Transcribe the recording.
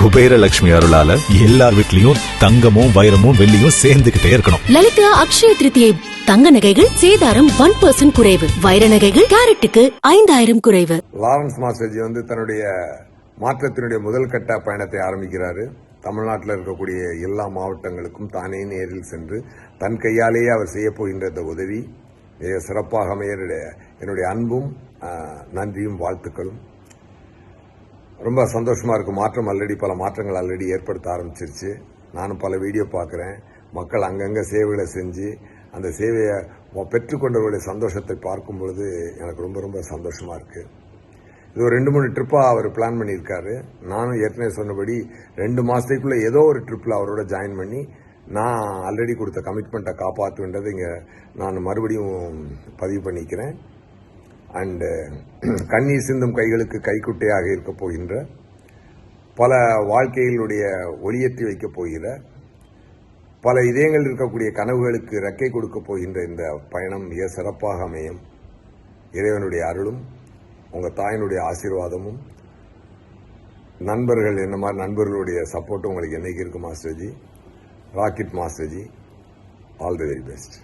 குபேரலட்சுமி அருளால எல்லார் வீட்லயும் தங்கமும் வைரமும் வெள்ளியும் சேர்ந்துகிட்டே இருக்கணும். லலிதா அக்ஷய திருத்தியை தங்க நகைகள் சேதாரம் ஒன் பர்சன்ட் குறைவு. வைர நகைகள் கேரட்டுக்கு ஐந்தாயிரம் குறைவு. லாரன்ஸ் மாஸ்டர்ஜி வந்து தன்னுடைய மாற்றத்தினுடைய முதல் கட்ட பயணத்தை ஆரம்பிக்கிறாரு. தமிழ்நாட்டில் இருக்கக்கூடிய எல்லா மாவட்டங்களுக்கும் தானே நேரில் சென்று தன் கையாலேயே அவர் செய்ய போகின்ற இந்த உதவி மிக சிறப்பாக அமைய என்னுடைய- என்னுடைய அன்பும் நன்றியும் வாழ்த்துக்களும். ரொம்ப சந்தோஷமா இருக்கும். மாற்றம் ஆல்ரெடி பல மாற்றங்கள் ஆல்ரெடி ஏற்படுத்த ஆரம்பிச்சிருச்சு. நானும் பல வீடியோ பார்க்குறேன். மக்கள் அங்கங்கே சேவைகளை செஞ்சு அந்த சேவையை பெற்றுக்கொண்டவருடைய சந்தோஷத்தை பார்க்கும் பொழுது எனக்கு ரொம்ப ரொம்ப சந்தோஷமா இருக்கு. இது ஒரு ரெண்டு மூணு ட்ரிப்பாக அவர் பிளான் பண்ணியிருக்காரு. நானும் ஏற்கனவே சொன்னபடி ரெண்டு மாதத்துக்குள்ளே ஏதோ ஒரு ட்ரிப்பில் அவரோட ஜாயின் பண்ணி நான் ஆல்ரெடி கொடுத்த கமிட்மெண்ட்டை காப்பாற்றுன்றதை இங்கே நான் மறுபடியும் பதிவு பண்ணிக்கிறேன். அண்டு கண்ணீர் சிந்தும் கைகளுக்கு கைக்குட்டையாக இருக்க போகின்ற பல வாழ்க்கைகளுடைய ஒளியேற்றி வைக்கப் போகிற பல இதயங்கள் இருக்கக்கூடிய கனவுகளுக்கு ரெக்கை கொடுக்கப் போகின்ற இந்த பயணம் மிக சிறப்பாக அமையும். இறைவனுடைய அருளும் உங்கள் தாயினுடைய ஆசீர்வாதமும் நண்பர்கள் என்ன மாதிரி நண்பர்களுடைய சப்போர்ட்டும் உங்களுக்கு என்றைக்கு இருக்கும் மாஸ்டர்ஜி ராக்கெட் மாஸ்டர்ஜி ஆல் தி வெரி பெஸ்ட்